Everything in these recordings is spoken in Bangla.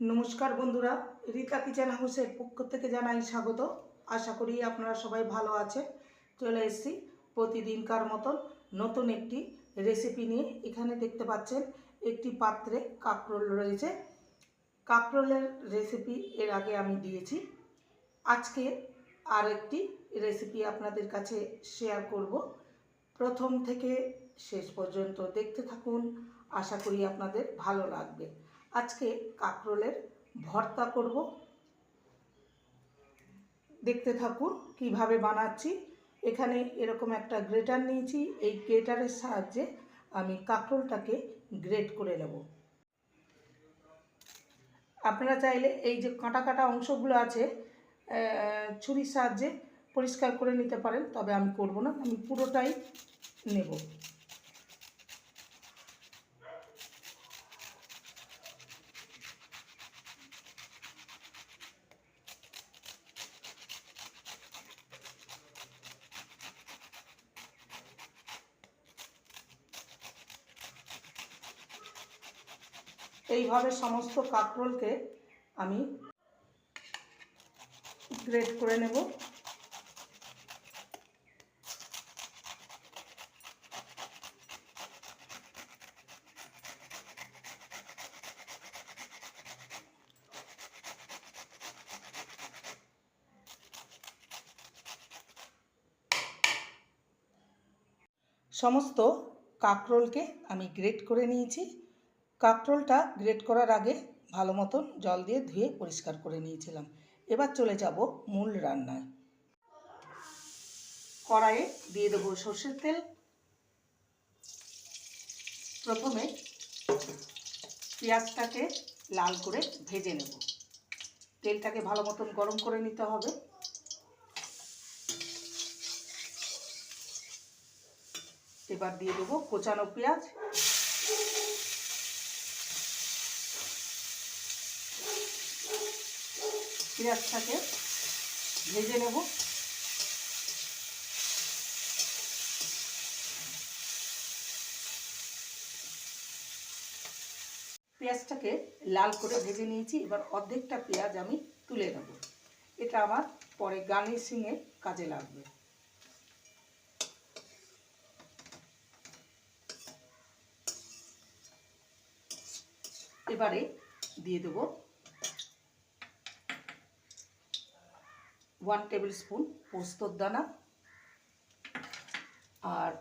নমস্কার বন্ধুরা রিতা কিচেন হাউসের পক্ষ থেকে জানাই স্বাগত। আশা করি আপনারা সবাই ভালো আছেন। চলে এসেছি প্রতিদিনকার মতন নতুন একটি রেসিপি নিয়ে। এখানে দেখতে পাচ্ছেন একটি পাত্রে কাঁকরোল রয়েছে। কাঁকরোলের রেসিপি এর আগে আমি দিয়েছি। আজকে আর একটি রেসিপি আপনাদের কাছে শেয়ার করব। প্রথম থেকে শেষ পর্যন্ত দেখতে থাকুন। আশা করি আপনাদের ভালো লাগবে। আজকে কাঁকরোলের ভর্তা করব। দেখতে থাকুন কীভাবে বানাচ্ছি। এখানে এরকম একটা গ্রেটার নিয়েছি, এই গ্রেটারের সাহায্যে আমি কাঁকরোলটাকে গ্রেট করে নেব। আপনারা চাইলে এই যে কাঁটা কাঁটা অংশগুলো আছে ছুরির সাহায্যে পরিষ্কার করে নিতে পারেন, তবে আমি করব না, আমি পুরোটাই নেব। এইভাবে সমস্ত কাঁকরোলকে আমি গ্রেড করে নেব। সমস্ত কাঁকরোলকে আমি গ্রেট করে নিয়েছি। কাঁকরোলটা গ্রেট করার আগে ভালো মতন জল দিয়ে ধুয়ে পরিষ্কার করে নিয়েছিলাম। এবার চলে যাব মূল রান্নায়। কড়াইয়ে দিয়ে দেবো সর্ষের তেল। প্রথমে পেঁয়াজটাকে লাল করে ভেজে নেব। তেলটাকে ভালো মতন গরম করে নিতে হবে। এবার দিয়ে দেবো কোচানো পেঁয়াজ। পেঁয়াজটাকে ভেজে নেব। পেঁয়াজটাকে লাল করে ভেজে নিয়েছি, এবার অর্ধেকটা পেঁয়াজ আমি তুলে নেব। এটা আমার পরে গার্নিশিংয়ে কাজে লাগবে। এবারে দিয়ে দেবো ওয়ান টেবিল স্পুন পোস্তর দানা আর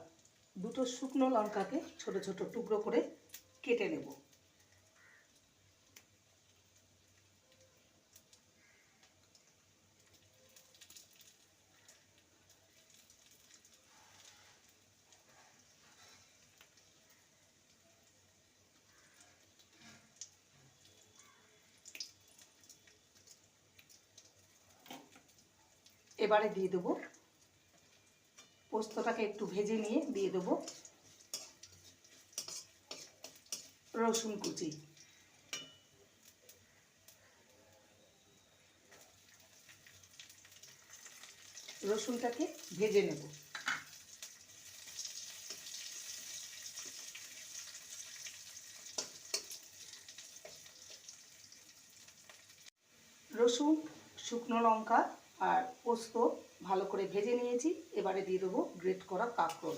দুটো শুকনো লঙ্কাকে ছোট ছোট টুকরো করে কেটে নেব। এবারে দিয়ে দেবো। পোস্তটাকে একটু ভেজে নিয়ে দিয়ে দেবো। রসুন কুচি। রসুনটাকে ভেজে নেব। রসুন, শুকনো লঙ্কা আর পোস্ত ভালো করে ভেজে নিয়েছি। এবারে দিয়ে দেবো গ্রেট করা কাঁকরোল।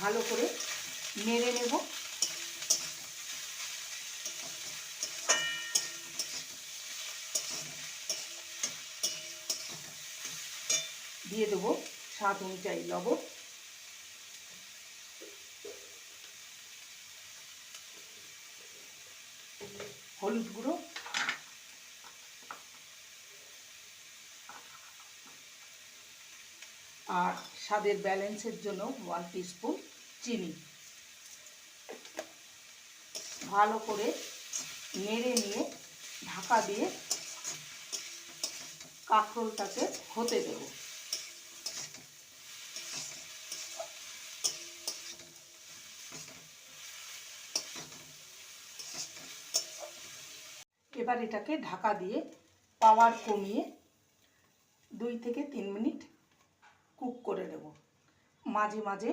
ভালো করে নেড়ে নেব। দিয়ে দেবো স্বাদ অনুযায়ী লবণ। হলুদ গুঁড়ো। আর স্বাদের ব্যালেন্সের জন্য ওয়ান টিস্পুন চিনি। ভালো করে নেড়ে নিয়ে ঢাকা দিয়ে কাঁকরোলটাকে হতে দেব। এবার এটাকে ঢাকা দিয়ে পাওয়ার কমিয়ে দুই থেকে তিন মিনিট কুক করে নেব। মাঝে মাঝে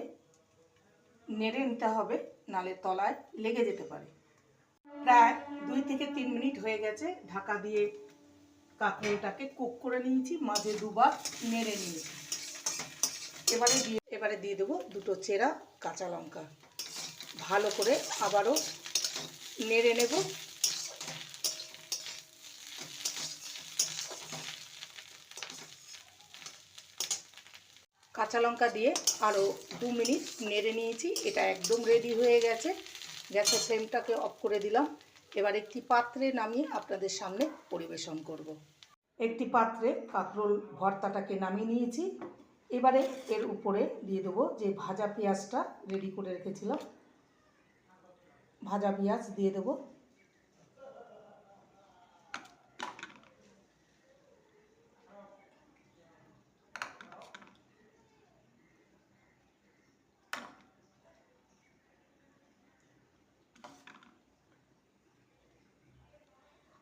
নেড়ে নিতে হবে, নালে তলায় লেগে যেতে পারে। প্রায় দুই থেকে তিন মিনিট হয়ে গেছে, ঢাকা দিয়ে কাঁকড়োলটাকে কুক করে নিয়েছি, মাঝে দুবার নেড়ে নিয়েছি এবারে দিয়ে এবারে দিয়ে দেবো দুটো চেরা কাঁচা লঙ্কা। ভালো করে আবারও নেড়ে নেব। কাঁচা লঙ্কা দিয়ে আরও দু মিনিট নেড়ে নিয়েছি। এটা একদম রেডি হয়ে গেছে। গ্যাসের ফ্লেমটাকে অফ করে দিলাম। এবার একটি পাত্রে নামিয়ে আপনাদের সামনে পরিবেশন করব। একটি পাত্রে কাঁকরোল ভর্তাটাকে নামিয়ে নিয়েছি। এবারে এর উপরে দিয়ে দেবো যে ভাজা পেঁয়াজটা রেডি করে রেখেছিলাম। ভাজা পেঁয়াজ দিয়ে দেবো।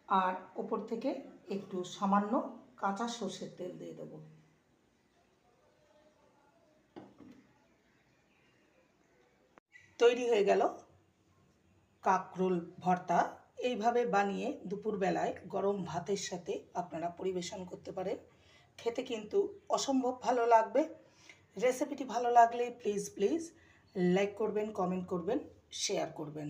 আর ওপর থেকে একটু সামান্য কাঁচা সর্ষের তেল দিয়ে দেবো। তৈরি হয়ে গেল কাকরোল ভর্তা। এইভাবে বানিয়ে দুপুরবেলায় গরম ভাতের সাথে আপনারা পরিবেশন করতে পারেন। খেতে কিন্তু অসম্ভব ভালো লাগবে। রেসিপিটি ভালো লাগলে প্লিজ প্লিজ লাইক করবেন, কমেন্ট করবেন, শেয়ার করবেন।